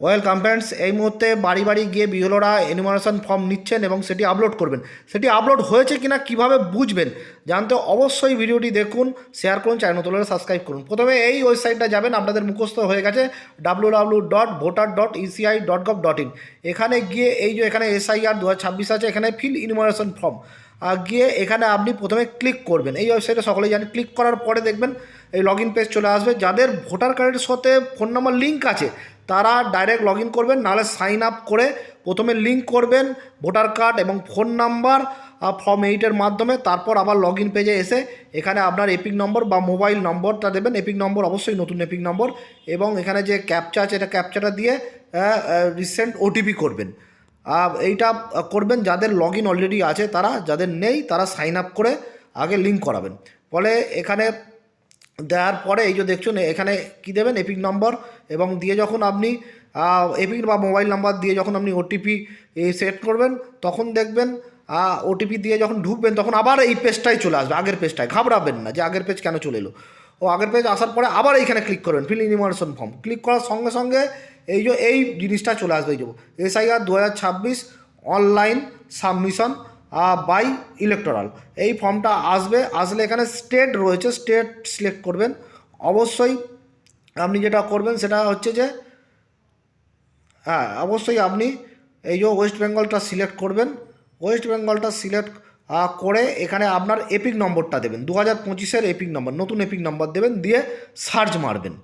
Welcome friends এই মুহূর্তে বাড়ি বাড়ি গিয়ে বিহলোরা এনিমারেশন ফর্ম নিচ্ছেন এবং সেটি আপলোড করবেন। সেটি আপলোড হয়েছে কিনা কীভাবে বুঝবেন? জানতে অবশ্যই ভিডিওটি দেখুন শেয়ার করুন চ্যানেল তোলে সাবস্ক্রাইব করুন। প্রথমে এই ওয়েবসাইটটা যাবেন, আপনাদের মুখস্থ হয়ে গেছে W dot voter dot ECI dot dot in এখানে গিয়ে এই যে এখানে এসআইআর দু হাজার ছাব্বিশ আছে, এখানে ফিল ইনিমারেশন ফর্ম গিয়ে এখানে আপনি প্রথমে ক্লিক করবেন। এই ওয়েবসাইটে সকলেই জানেন ক্লিক করার পরে দেখবেন এই লগ ইন পেজ চলে আসবে। যাদের ভোটার কার্ডের সাথে ফোন নাম্বার লিঙ্ক আছে, তারা ডাইরেক্ট লগ ইন করবেন, নাহলে সাইন আপ করে প্রথমে লিঙ্ক করবেন ভোটার কার্ড এবং ফোন নাম্বার ফর্ম এইটের মাধ্যমে, তারপর আবার লগ ইন পেজে এসে এখানে আপনার এপিক নম্বর বা মোবাইল নম্বরটা দেবেন। এপিক নম্বর অবশ্যই নতুন এপিক নম্বর এবং এখানে যে ক্যাপচা আছে, এটা ক্যাপচাটা দিয়ে রিসেন্ট ওটিপি করবেন। এইটা করবেন যাদের লগ ইন অলরেডি আছে তারা, যাদের নেই তারা সাইন আপ করে আগে লিঙ্ক করাবেন। ফলে এখানে দেওয়ার পরে এই যে দেখছেন, এখানে কি দেবেন? এপিক নম্বর এবং দিয়ে যখন আপনি এপিক বা মোবাইল নাম্বার দিয়ে যখন আপনি ওটিপি সেট করবেন, তখন দেখবেন ওটিপি দিয়ে যখন ঢুকবেন, তখন আবার এই পেজটাই চলে আসবে, আগের পেজটায় ঘাবড়াবেন না যে আগের পেজ কেন চলে এলো। ও আগের পেজ আসার পরে আবার এইখানে ক্লিক করবেন ফিল ইনিমার্সন ফর্ম ক্লিক করার সঙ্গে সঙ্গে এই যে, এই জিনিসটা চলে আসবে এই যে এসআইআর দু হাজার ছাব্বিশ অনলাইন সাবমিশন বাই ইলেকট্রাল এই ফর্মটা আসবে, আসলে এখানে স্টেট রয়েছে স্টেট সিলেক্ট করবেন। অবশ্যই আপনি যেটা করবেন সেটা হচ্ছে যে হ্যাঁ অবশ্যই আপনি এই যে ওয়েস্ট বেঙ্গলটা সিলেক্ট করবেন। ওয়েস্ট বেঙ্গলটা সিলেক্ট করে এখানে আপনার এপিক নম্বরটা দেবেন। দু হাজার পঁচিশের এপিক নম্বর নতুন এপিক নম্বর দেবেন, দিয়ে সার্চ মারবেন।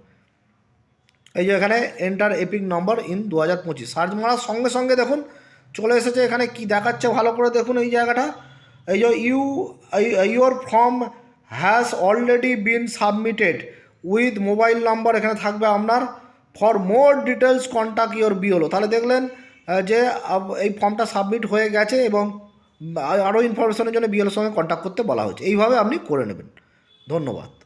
এই যে এখানে এন্টার এপিক নম্বর ইন দু হাজার পঁচিশ। সার্চ মারার সঙ্গে সঙ্গে দেখুন, চলে এসেছে এখানে কি দেখাচ্ছে, ভালো করে দেখুন এই জায়গাটা। এই যে you your form has already been submitted with mobile number এখানে থাকবে আপনার। For more details contact your below তাহলে দেখলেন যে এই ফর্মটা সাবমিট হয়ে গেছে এবং আরও ইনফরমেশনের জন্য বিএলের সঙ্গে কন্ট্যাক্ট করতে বলা হয়েছে। এইভাবে আপনি করে নেবেন। ধন্যবাদ।